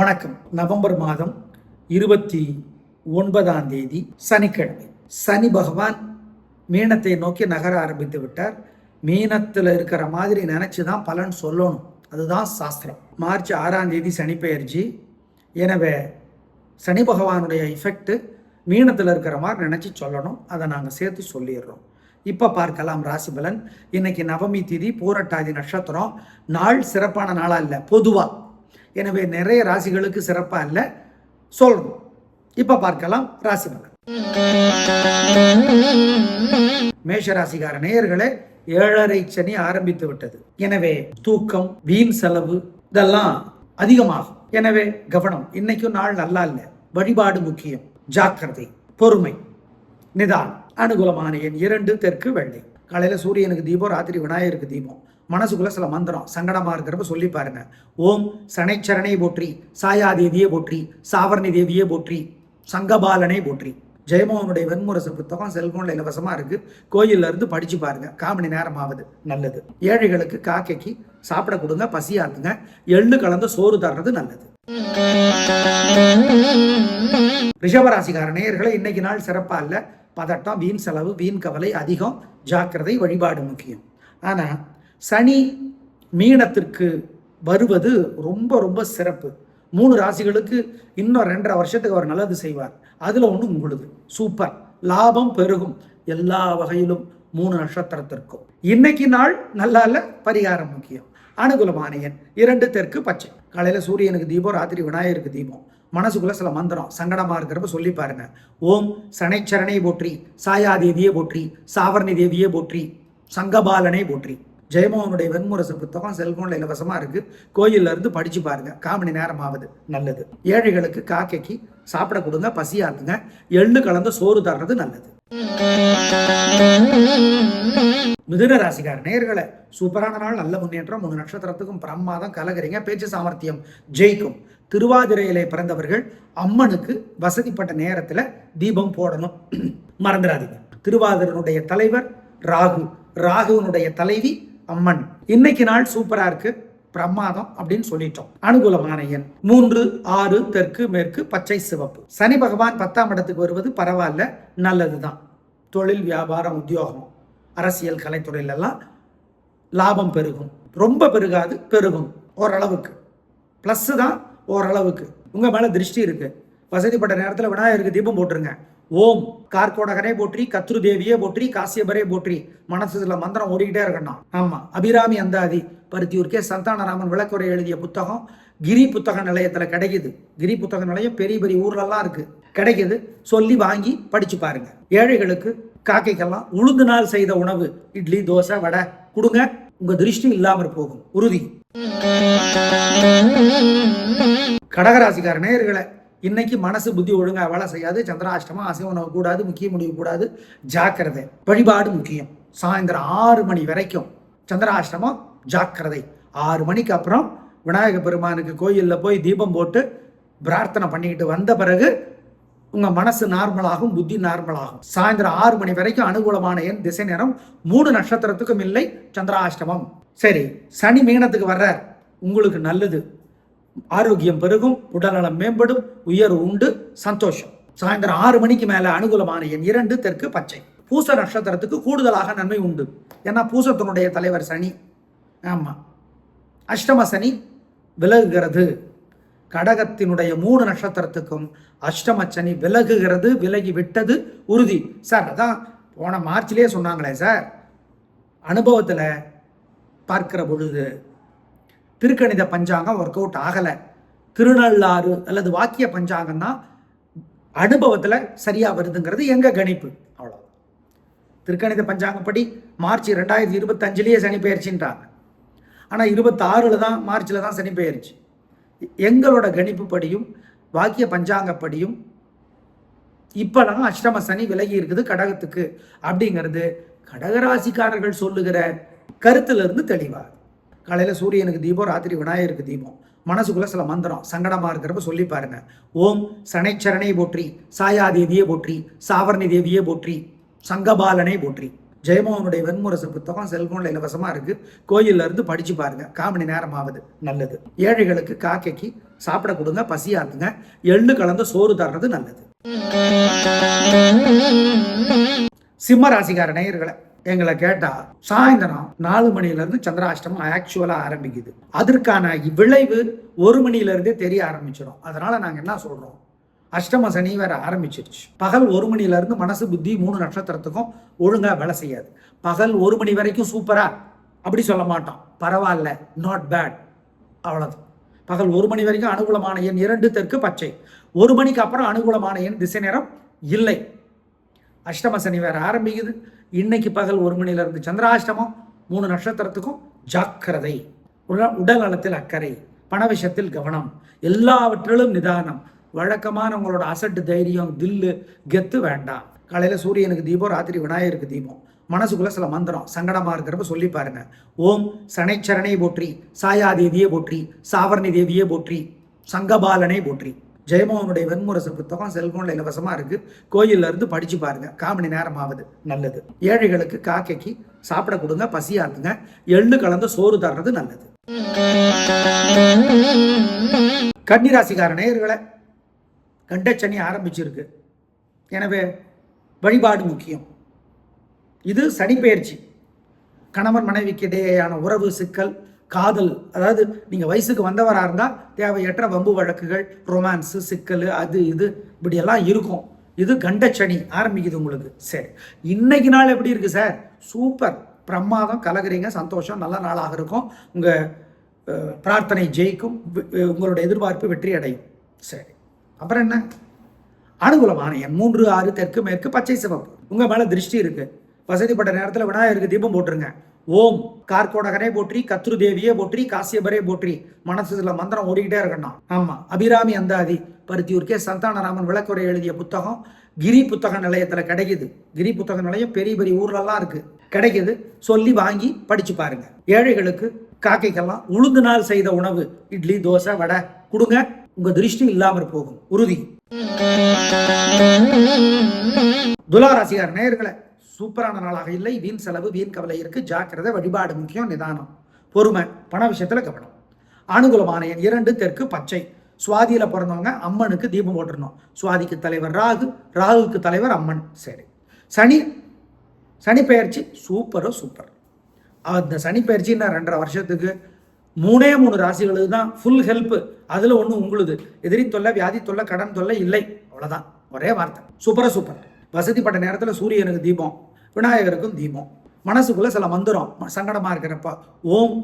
வணக்கம். நவம்பர் மாதம் இருபத்தி ஒன்பதாம் தேதி சனிக்கிழமை. சனி பகவான் மீனத்தை நோக்கி நகர ஆரம்பித்து விட்டார். மீனத்தில் இருக்கிற மாதிரி நினச்சி தான் பலன் சொல்லணும். அதுதான் சாஸ்திரம். மார்ச் ஆறாம் தேதி சனி பெயர்ச்சி. எனவே சனி பகவானுடைய எஃபெக்ட் மீனத்தில் இருக்கிற மாதிரி நினச்சி சொல்லணும். அதை நாங்கள் சேர்த்து சொல்லிடுறோம். இப்போ பார்க்கலாம் ராசி பலன். இன்னைக்கு நவமி திதி பூரட்டாதி நட்சத்திரம். நாள் சிறப்பான நாளாக இல்லை பொதுவாக எனவே நிறைய ராசிகளுக்கு சிறப்பாக இல்லை. சொல்லணும். இப்போ பார்க்கலாம் ராசி பலன். மேஷ ராசிக்கார நேயர்களே ஏழரை சனி ஆரம்பித்து விட்டது. எனவே தூக்கம் வீண் செலவு இதெல்லாம் அதிகமாகும். எனவே கவனம் இன்னைக்கும் நாள் நல்லா இல்லை. வழிபாடு முக்கியம். ஜாக்கிரதை பொறுமை நிதானம். அனுகூலமான எண் இரண்டு தெற்கு வெள்ளை. காலையில சூரியனுக்கு தீபம் ராத்திரி விநாயகருக்கு தீபம். மனசுக்குள்ள சில மந்திரம் சங்கடமா இருக்கிறப்ப சொல்லி பாருங்க. ஓம் சனைச்சரணை போற்றி சாயா சாயாதேவியே போற்றி சாவர்ணி தேவியே போற்றி சங்கபாலனை போற்றி. ஜெயமோகனுடைய வெண்முரசு புத்தகம் செல்போன்ல இலவசமா இருக்கு. கோயில்ல இருந்து படிச்சு பாருங்க. காமணி நேரம் ஆகுது நல்லது. ஏழைகளுக்கு காக்கைக்கு சாப்பிட கொடுங்க பசியாத்துங்க எள்ளு கலந்து சோறு தர்றது நல்லது. ரிஷபராசிகார நேயர்களை இன்னைக்கு நாள் சிறப்பா இல்ல. பதட்டம் வீண் செலவு வீண் கவலை அதிகம். ஜாக்கிரதை வழிபாடு முக்கியம். ஆனா சனி மீனத்திற்கு வருவது ரொம்ப ரொம்ப சிறப்பு. மூணு ராசிகளுக்கு இன்னும் ரெண்டரை வருஷத்துக்கு அவர் நல்லது செய்வார். அதில் ஒன்று உங்களுது. சூப்பர். லாபம் பெருகும். எல்லா வகையிலும் மூணு நட்சத்திரத்திற்கும். இன்னைக்கு நாள் நல்லா இல்ல? பரிகாரம் முக்கியம். அனுகுலமானையன் இரண்டு தெற்கு பச்சை. காலையில் சூரியனுக்கு தீபம் ராத்திரி விநாயகருக்கு தீபம். மனசுக்குள்ள சில மந்திரம். சங்கடமா இருக்கிறப்ப சொல்லி பாருங்க. ஓம் சனைச்சரணை போற்றி சாயாதேவியை போற்றி சாவர்ணி தேவியை போற்றி சங்கபாலனை போற்றி. ஜெயமோகனுடைய வெண்முரசு புத்தகம் செல்போன்ல இலவசமா இருக்கு. கோயில்ல இருந்து படிச்சு பாருங்க. காமணி நேரம் ஆகுது நல்லது. ஏழைகளுக்கு காக்கைக்கு சாப்பிட கொடுங்க பசியாருங்க எள்ளு கலந்த சோறு தர்றது நல்லது. மிதுன ராசிகார் நேர்களை சூப்பரான நாள் நல்ல முன்னேற்றம். மூணு நட்சத்திரத்துக்கும் பிரம்மாதம் கலகரிங்க பேச்சு சாமர்த்தியம் ஜெயிக்கும். திருவாதிரையிலே பிறந்தவர்கள் அம்மனுக்கு வசதிப்பட்ட நேரத்துல தீபம் போடணும். மறந்துடாதீங்க. திருவாதிரனுடைய தலைவர் ராகு. ராகுவனுடைய தலைவி அம்மன். இன்னைக்கு நாள் சூப்பரா இருக்கு. பிரமாதம் அப்படின்னு சொல்லிட்டோம். அனுகூலமான எண் மூன்று ஆறு தெற்கு மேற்கு பச்சை சிவப்பு. சனி பகவான் பத்தாம் இடத்துக்கு வருவது பரவாயில்ல நல்லதுதான். தொழில் வியாபாரம் உத்தியோகம் அரசியல் கலைத்துறையில எல்லாம் லாபம் பெருகும். ரொம்ப பெருகாது பெருகும். ஓரளவுக்கு. ப்ளஸ் தான் ஓரளவுக்கு. உங்க மேல திருஷ்டி இருக்கு. வசதிப்பட்ட நேரத்தில் விநாயகருக்கு தீபம் போட்டுருங்க. ஓம். கார்கோடகனே போற்றி கத்ரு தேவியே போற்றி காசியபரே போற்றி. மனசுல மந்திரம் ஓடிக்கிட்டே இருக்கணும் ஆமா. அபிராமி அந்தாதி பருத்தியூர்க்கே சந்தானராமன் விளக்குறை எழுதிய புத்தகம் கிரி புத்தக நிலையத்துல கிடைக்குது. கிரி புத்தக நிலையம் பெரிய பெரிய ஊர்லலாம் இருக்கு. கிடைக்குது. சொல்லி வாங்கி படிச்சு பாருங்க. ஏழைகளுக்கு காக்கைக்கெல்லாம் உளுந்து நாள் செய்த உணவு இட்லி தோசை வடை கொடுங்க. உங்க திருஷ்டி இல்லாமற் போகும். உறுதி. கடகராசிக்கார நேயர்களை இன்னைக்கு மனசு புத்தி ஒழுங்காக வேலை செய்யாது சந்திராஷ்டமம் அசைவ உணவு கூடாது முக்கிய முடிவு கூடாது ஜாக்கிரதை. வழிபாடு முக்கியம். சாயந்தரம் ஆறு மணி வரைக்கும் சந்திராஷ்டமம் ஜாக்கிரதை. ஆறு மணிக்கு அப்புறம் விநாயக பெருமானுக்கு கோயிலில் போய் தீபம் போட்டு பிரார்த்தனை பண்ணிக்கிட்டு வந்த பிறகு உங்கள் மனசு நார்மலாகும் புத்தி நார்மலாகும் சாயந்தரம் ஆறு மணி வரைக்கும் அனுகூலமான என் திசை நேரம் மூணு நட்சத்திரத்துக்கும் இல்லை சந்திராஷ்டமம். சரி சனி மீனத்துக்கு வர்றார். உங்களுக்கு நல்லது. ஆரோக்கியம் பெருகும் உடல்நலம் மேம்படும் உயர்வு உண்டு சந்தோஷம். சாயந்தரம் ஆறு மணிக்கு மேல அனுகூலமான எண் இரண்டு தெற்கு பச்சை. பூச நட்சத்திரத்துக்கு கூடுதலாக நன்மை உண்டு. ஏன்னா பூசத்தினுடைய தலைவர் சனி. ஆமா. அஷ்டம சனி விலகுகிறது. கடகத்தினுடைய மூணு நட்சத்திரத்துக்கும் அஷ்டம சனி விலகுகிறது விலகி விட்டது உறுதி. சார் அதான் போன மார்ச்லேயே சொன்னாங்களே சார். அனுபவத்தில் பார்க்கிற பொழுது திருக்கணித பஞ்சாங்கம் ஒர்க் அவுட் ஆகலை. திருநள்ளாறு அல்லது வாக்கிய பஞ்சாங்கம் தான் அனுபவத்தில் சரியாக வருதுங்கிறது எங்கள் கணிப்பு. அவ்வளோ திருக்கணித பஞ்சாங்கப்படி மார்ச் ரெண்டாயிரத்தி இருபத்தஞ்சிலேயே சனி பெயர்ச்சின்றாங்க. ஆனால் இருபத்தாறில் தான் மார்ச்சில் தான் சனி பெயர்ச்சி. எங்களோட கணிப்புப்படியும் வாக்கிய பஞ்சாங்கப்படியும் இப்போலாம் அஷ்டம சனி விலகி இருக்குது கடகத்துக்கு. அப்படிங்கிறது கடகராசிக்காரர்கள் சொல்லுகிற கருத்துலேருந்து தெளிவாகுது காலையில் சூரியனுக்கு தீபம் ராத்திரி விநாயகருக்கு தீபம். மனசுக்குள்ளே சில மந்திரம் சங்கடமா இருக்கிறப்ப சொல்லி பாருங்க. ஓம் சனைச்சரணை போற்றி சாயாதேவியை போற்றி சாவர்ணி தேவியை போற்றி சங்கபாலனை போற்றி. ஜெயமோகனுடைய வெண்முரசு புத்தகம் செல்போனில் இலவசமாக இருக்குது கோயில்ல இருந்து படித்து பாருங்க. காமணி நேரம் ஆகுது. நல்லது. ஏழைகளுக்கு காக்கைக்கு சாப்பிட கொடுங்க பசியாத்துங்க எள்ளு கலந்து சோறு தர்றது நல்லது. சிம்ம ராசிக்கார நேயர்களை எங்களை கேட்டா சாயந்தரம் நாலு மணில இருந்து சந்திராஷ்டமம் ஆக்சுவலா ஆரம்பிக்குது. அதற்கான விளைவு ஒரு மணில இருந்தே தெரிய ஆரம்பிச்சிடும். அதனால நாங்க என்ன சொல்றோம்? அஷ்டம சனி வேற ஆரம்பிச்சிருச்சு. பகல் ஒரு மணில இருந்து மனசு புத்தி மூணு நட்சத்திரத்துக்கும் ஒழுங்கா வேலை செய்யாது. பகல் ஒரு மணி வரைக்கும் சூப்பரா? அப்படி சொல்ல மாட்டோம். பரவாயில்ல நாட் பேட் அவ்வளவுதான் பகல் ஒரு மணி வரைக்கும் அனுகூலமான எண் இரண்டு தெற்கு பச்சை. ஒரு மணிக்கு அப்புறம் அனுகூலமான எண் திசை நேரம் இல்லை. அஷ்டம சனி வேற ஆரம்பிக்குது. இன்னைக்கு பகல் ஒரு மணிலிருந்து சந்திராஷ்டமம் மூணு நட்சத்திரத்துக்கும் ஜாக்கிரதை. உடல் நலத்தில் அக்கறை பண விஷயத்தில் கவனம் எல்லாவற்றிலும் நிதானம். வழக்கமான உங்களோட அசட்டு தைரியம் தில்லு கெத்து வேண்டாம். காலையில் சூரியனுக்கு தீபம் ராத்திரி விநாயகருக்கு தீபம். மனசுக்குள்ள சில மந்திரம் சங்கடமாக இருக்கிறப்ப சொல்லி பாருங்க. ஓம் சனைச்சரணை போற்றி சாயாதேவியை போற்றி சாவர்ணி தேவியை போற்றி சங்கபாலனை போற்றி. ஜெயமோகனுடைய வெண்முரசு புத்தகம் செல்போன்ல இலவசமா இருக்கு. கோயில்ல இருந்து படிச்சு பாருங்க. காமணி நேரம் ஆகுது நல்லது. ஏழைகளுக்கு காக்கைக்கு சாப்பிட கொடுங்க பசியாத்துங்க எள்ளு கலந்து சோறு தர்றது நல்லது. கன்னிராசிக்கார நேயர்களை கண்டச்சனி ஆரம்பிச்சிருக்கு. எனவே வழிபாடு முக்கியம். இது சனிப்பெயர்ச்சி கணவன் மனைவிக்கு இடையேயான உறவு சிக்கல் காதல் அதாவது நீங்கள் வயசுக்கு வந்தவராக இருந்தால் தேவையற்ற வம்பு வழக்குகள் ரொமான்ஸு சிக்கல் அது இது இப்படியெல்லாம் இருக்கும். இது கண்டச்சனி ஆரம்பிக்குது உங்களுக்கு. சரி. இன்னைக்கு நாள் எப்படி இருக்குது சார்? சூப்பர். பிரமாதம். கலகுறீங்க சந்தோஷம். நல்ல நாளாக இருக்கும். உங்கள் பிரார்த்தனை ஜெயிக்கும். உங்களோட எதிர்பார்ப்பு வெற்றி அடையும். சரி. அப்புறம் என்ன? அனுகூலமான எண் மூன்று ஆறு தெற்கு மேற்கு பச்சை சிவப்பு. உங்கள் மேலே திருஷ்டி இருக்குது வசதிப்பட்ட நேரத்தில் விநாயகருக்கு தீபம் போட்டுருங்க. ஓம். கார்கோடகரே போற்றி கத்ரு தேவியே போற்றி காசியபரே போற்றி. மனசுல மந்திரம் ஓடிக்கிட்டே இருக்கணும். ஆமா அபிராமி அந்தாதி. பருத்தியூர்கே சந்தானராமன் விளக்குரை எழுதிய புத்தகம் கிரி புத்தக நிலையத்துல கிடைக்குது. கிரி புத்தக நிலையம் பெரிய பெரிய ஊர்லலாம் இருக்கு. கிடைக்குது. சொல்லி வாங்கி படிச்சு பாருங்க. ஏழைகளுக்கு காக்கைக்கெல்லாம் உளுந்து நாள் செய்த உணவு. இட்லி தோசை வடை கொடுங்க. உங்க திருஷ்டி இல்லாமல் போகும். உறுதி. துலாராசிகார் நேர்களை சூப்பரான நாளாக இல்லை. வீண் செலவு வீண் கவலை இருக்கு. ஜாக்கிரதை வழிபாடு முக்கியம் நிதானம் பொறுமை பண விஷயத்துல கவனம். அனுகூலமான எண் இரண்டு தெற்கு பச்சை. சுவாதியில பிறந்தவங்க அம்மனுக்கு தீபம் போட்டுருணும் சுவாதிக்கு தலைவர் ராகு ராகுக்கு தலைவர் அம்மன். சரி. சனி சனி பயிற்சி சூப்பரோ சூப்பர் அந்த சனி பெயர்ச்சின்னா ரெண்டரை வருஷத்துக்கு மூணே மூணு ராசிகளுக்கு தான் ஃபுல் ஹெல்ப் அதில் ஒன்றும் உங்களுது. எதிரி தொல்லை வியாதி தொல்லை கடன் தொல்லை இல்லை. அவ்வளோதான் ஒரே வார்த்தை. சூப்பரா சூப்பர் வசதிப்பட்ட நேரத்தில் சூரியனுக்கு தீபம். விநாயகருக்கும் தீபம். மனசுக்குள்ள சில மந்திரம். சங்கடமா இருக்கிறப்ப ஓம்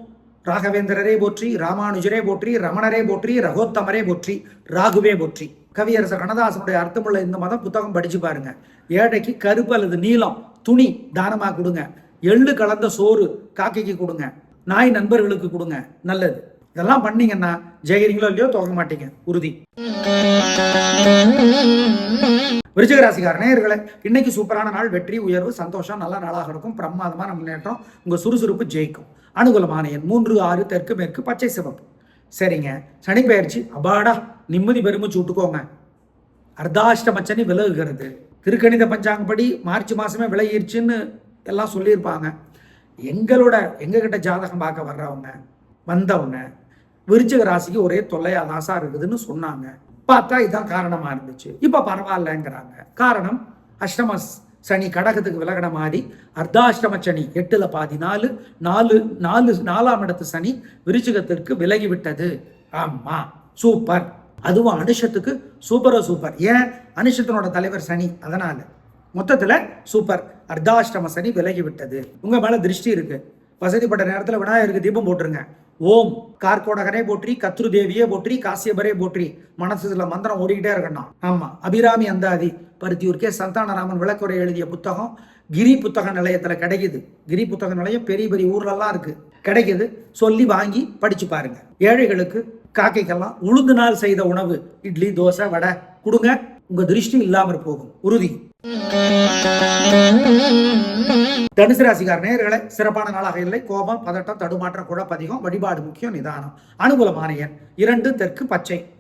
ராகவேந்திரரே போற்றி ராமானுஜரே போற்றி ரமணரே போற்றி ரகோத்தமரே போற்றி ராகுவே போற்றி. கவியரசர் கண்ணதாசனுடைய அர்த்தமுள்ள இந்த மதம் புத்தகம் படிச்சு பாருங்க. ஏழைக்கு கருப்பு அல்லது நீலம் துணி தானமாக கொடுங்க. எள்ளு கலந்த சோறு காக்கைக்கு கொடுங்க. நாய் நண்பர்களுக்கு கொடுங்க. நல்லது. இதெல்லாம் பண்ணீங்கன்னா ஜெயகிரிங்களோ இல்லையோ துவங்க மாட்டீங்க. உறுதி. விருச்சிக ராசிக்கார நேயர்களே இன்னைக்கு சூப்பரான நாள். வெற்றி உயர்வு சந்தோஷம். நல்ல நாளாக இருக்கும். பிரமாதமான முன்னேற்றம். உங்க சுறுசுறுப்பு ஜெயிக்கும். அனுகூலமான எண் மூன்று ஆறு தெற்கு மேற்கு பச்சை சிவப்பு. சரிங்க. சனி பயிற்சி அபாடா நிம்மதி பெருமிச்சு விட்டுக்கோங்க அர்த்தாஷ்டமச்சனி விலகுகிறது. திருக்கணித பஞ்சாங்கப்படி மார்ச் மாசமே விலகிருச்சுன்னு எல்லாம் சொல்லியிருப்பாங்க. எங்களோட எங்ககிட்ட ஜாதகம் பார்க்க வர்றவங்க வந்தவங்க விருச்சிக ராசிக்கு ஒரே தொல்லையாதாசா இருக்குதுன்னு சொன்னாங்க. பார்த்தா இதுதான் காரணமாக இருந்துச்சு. இப்போ பரவாயில்லங்கிறாங்க. காரணம் அஷ்டம சனி கடகத்துக்கு விலகின மாதிரி அர்த்தாஷ்டம சனி எட்டில் பாதி நாலு நாலு நாலு நாலாம் இடத்து சனி விருச்சிகத்திற்கு விலகி விட்டது. ஆமாம் சூப்பர். அதுவும் அனுஷத்துக்கு சூப்பரோ சூப்பர். ஏன்? அனுஷத்தினோட தலைவர் சனி அதனால். மொத்தத்தில் சூப்பர். அர்த்தாஷ்டம சனி விலகி விட்டது. உங்கள் மேலே திருஷ்டி இருக்குது வசதிப்பட்ட நேரத்தில் விநாயகருக்கு தீபம் போட்டுருங்க. ஓம். கார்கோடகனே போற்றி கத்ரு தேவியே போற்றி காசியபரே போற்றி. மனசுல மந்திரம் ஓடிக்கிட்டே இருக்கணும் ஆமா அபிராமி அந்தாதி. பருத்தியூர் கே சந்தானராமன் விளக்குறை எழுதிய புத்தகம் கிரி புத்தக நிலையத்துல கிடைக்குது. கிரி புத்தக நிலையம் பெரிய பெரிய ஊர்லலாம் இருக்கு. கிடைக்குது. சொல்லி வாங்கி படிச்சு பாருங்க. ஏழைகளுக்கு காக்கைக்கெல்லாம் உளுந்து நாள் செய்த உணவு. இட்லி தோசை வடை கொடுங்க. உங்க திருஷ்டி இல்லாமல் போகும். உறுதி. தனுசு ராசிக்கார நேர்களை சிறப்பான நாளாக இல்லை. கோபம் பதட்டம் தடுமாற்றம் குழப்பதிகம் வழிபாடு முக்கியம் நிதானம். அனுகூலமான எண். இரண்டு தெற்கு பச்சை.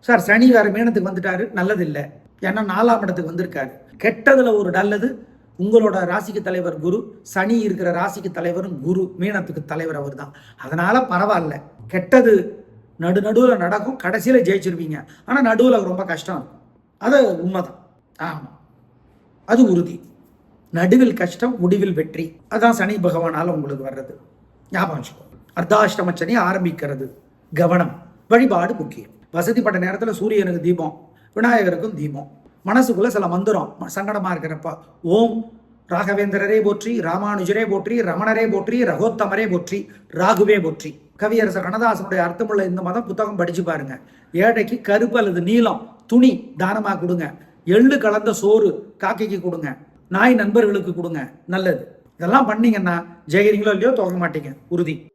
சார் சனி வேற மீனத்துக்கு வந்துட்டாரு. நல்லது இல்லை ஏன்னா நாலாம் இடத்துக்கு வந்திருக்காரு. கெட்டதுல ஒரு நல்லது உங்களோட ராசிக்கு தலைவர் குரு. சனி இருக்கிற ராசிக்கு தலைவரும் குரு. மீனத்துக்கு தலைவர் அவர் தான் அதனால பரவாயில்ல. கெட்டது நடு நடுவில் நடக்கும். கடைசியில் ஜெயிச்சிருவீங்க. ஆனால் நடுவில் ரொம்ப கஷ்டம். அது உண்மைதான். ஆமாம் அது உறுதி. நடுவில் கஷ்டம் முடிவில் வெற்றி. அதான் சனி பகவானால் உங்களுக்கு வர்றது. ஞாபகம் வச்சுக்கோ. அர்த்தாஷ்டம சனி ஆரம்பிக்கிறது. கவனம். வழிபாடு முக்கியம். வசதிப்பட்ட நேரத்தில் சூரியனுக்கு தீபம் விநாயகருக்கும் தீபம். மனசுக்குள்ள சில மந்திரம். சங்கடமாக சங்கடமா இருக்கிறப்ப ஓம் ராகவேந்திரரே போற்றி ராமானுஜரே போற்றி ரமணரே போற்றி ரகோத்தமரே போற்றி ராகுவே போற்றி. கவியரசர் கண்ணதாசனுடைய அர்த்தமுள்ள இந்த மதம் புத்தகம் படிச்சு பாருங்க. ஏழைக்கு கருப்பு அல்லது நீலம் துணி தானமாக கொடுங்க. எள்ளு கலந்த சோறு காக்கைக்கு கொடுங்க. நாய் நண்பர்களுக்கு கொடுங்க. நல்லது. இதெல்லாம் பண்ணீங்கன்னா ஜெயிக்கிறீங்களோ இல்லையோ துவங்க மாட்டீங்க. உறுதி.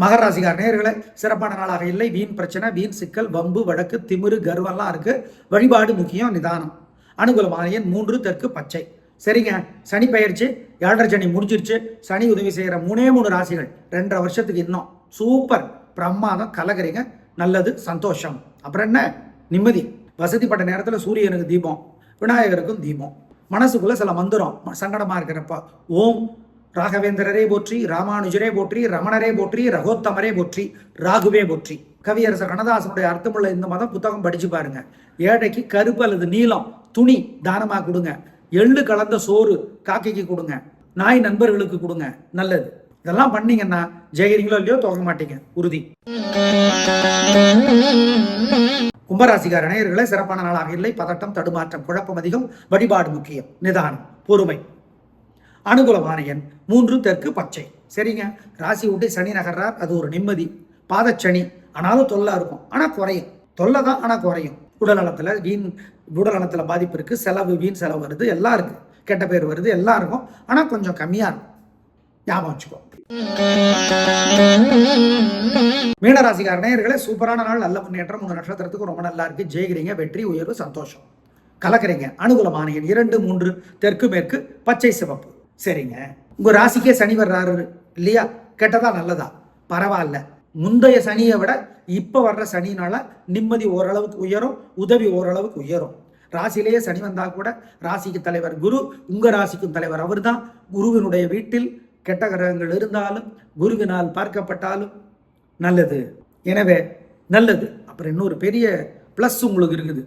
மகர நேர்களை சிறப்பான நாளாக இல்லை. வீண் பிரச்சனை வீண் சிக்கல் வம்பு வழக்கு திமிரு கர்வம்லாம் இருக்கு. வழிபாடு முக்கியம் நிதானம். அனுகூலமான எண் மூன்று தெற்கு பச்சை. சரிங்க. சனி பயிற்சி ஏழரை சனி முடிஞ்சிருச்சு. சனி உதவி செய்கிற மூணே மூணு ராசிகள். ரெண்டரை வருஷத்துக்கு இன்னும். சூப்பர். பிரமாதம் கலக்குறீங்க நல்லது சந்தோஷம். அப்புறம் என்ன? நிம்மதி. வசதிப்பட்ட நேரத்தில் சூரியனுக்கு தீபம் விநாயகருக்கும் தீபம். மனசுக்குள்ள சில மந்திரம் சங்கடமாக சங்கடமா இருக்கிறப்ப ஓம் ராகவேந்திரரே போற்றி ராமானுஜரே போற்றி ரமணரே போற்றி ரகோத்தமரே போற்றி ராகுவே போற்றி. கவியரசர் கண்ணதாசனுடைய அர்த்தமுள்ள இந்த மதம் புத்தகம் படிச்சு பாருங்க. ஏழைக்கு கருப்பு அல்லது நீலம் துணி தானமாக கொடுங்க. எள்ளு கலந்த சோறு காக்கைக்கு கொடுங்க. நாய் நண்பர்களுக்கு கொடுங்க. நல்லது. இதெல்லாம் பண்ணீங்கன்னா ஜெயிக்கிறீங்களோ இல்லையோ துவங்க மாட்டீங்க. உறுதி. கும்பராசிகார நேயர்களை சிறப்பான நாளாக இல்லை. பதட்டம் தடுமாற்றம் குழப்பம் அதிகம். வழிபாடு முக்கியம். நிதானம் பொறுமை. அனுகூலமான எண் மூன்று தெற்கு பச்சை. சரிங்க? ராசி விட்டு சனி நகர்றார். அது ஒரு நிம்மதி. பாதச்சனி ஆனாலும் தொல்லை இருக்கும். ஆனால் குறையும். தொல்லை தான் ஆனால் குறையும். உடல்நலத்தில் வீண் உடல்நலத்தில் பாதிப்பு இருக்குது செலவு வீண் செலவு வருது. எல்லாம் இருக்குது கெட்ட பேர் வருது. எல்லாம் இருக்கும். ஆனால் கொஞ்சம் கம்மியாக இருக்கும். ஞாபகம் வச்சுக்கோ மீனராசிக்கார நேயர்களே சூப்பரான நாள் நல்ல முன்னேற்றம் உங்க நட்சத்திரத்துக்கு ரொம்ப நல்லா இருக்கு. ஜெயிக்கிறீங்க வெற்றி உயர்வு சந்தோஷம். கலக்கிறீங்க. அனுகூலமான எண் இரண்டு மூன்று தெற்கு மேற்கு பச்சை சிவப்பு. சரிங்க. உங்க ராசிக்கே சனி வர்றாரு இல்லையா? கெட்டதா நல்லதா? பரவாயில்ல. முந்தைய சனியை விட இப்ப வர்ற சனினால நிம்மதி ஓரளவுக்கு உயரும் உதவி ஓரளவுக்கு உயரும். ராசியிலேயே சனி வந்தா கூட ராசிக்கு தலைவர் குரு உங்க ராசிக்கும் தலைவர் அவர்தான். குருவினுடைய வீட்டில் கெட்ட கிரகங்கள் இருந்தாலும் குருவினால் பார்க்கப்பட்டாலும் நல்லது. எனவே நல்லது. அப்புறம் இன்னொரு பெரிய ப்ளஸ் உங்களுக்கு இருக்குது.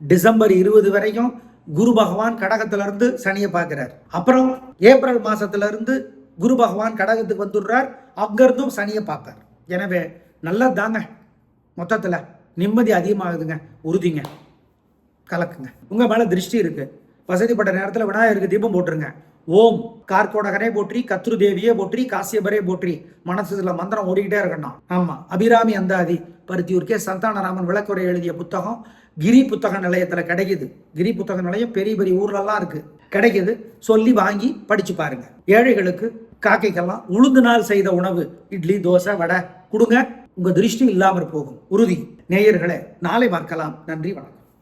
டிசம்பர் இருபது வரைக்கும் குரு பகவான் கடகத்திலிருந்து சனியை பார்க்கிறார். அப்புறம் ஏப்ரல் மாதத்துலேருந்து குரு பகவான் கடகத்துக்கு வந்துடுறார். அங்கேருந்தும் சனியை பார்ப்பார். எனவே நல்லது தாங்க. மொத்தத்தில் நிம்மதி அதிகமாகுதுங்க. உறுதிங்க. கலக்குங்க. உங்கள் மேலே திருஷ்டி இருக்குது வசதிப்பட்ட நேரத்தில் விநாயகருக்கு தீபம் போட்டுருங்க. ஓம். கார்கோடகரே போற்றி கத்ரு தேவியே போற்றி காசியபரே போற்றி. மனசுல மந்திரம் ஓடிக்கிட்டே இருக்கணும் ஆமா அபிராமி அந்தாதி பருத்தியூர்கே சந்தானராமன் விளக்குரை எழுதிய புத்தகம் கிரி புத்தக நிலையத்துல கிடைக்குது. கிரி புத்தக நிலையம் பெரிய பெரிய ஊர்லலாம் இருக்கு. கிடைக்குது. சொல்லி வாங்கி படிச்சு பாருங்க. ஏழைகளுக்கு காக்கைக்கெல்லாம் உளுந்து நாள் செய்த உணவு இட்லி தோசை வடை கொடுங்க. உங்க திருஷ்டி இல்லாமல் போகும். உறுதி. நேயர்களே நாளை பார்க்கலாம். நன்றி வணக்கம்.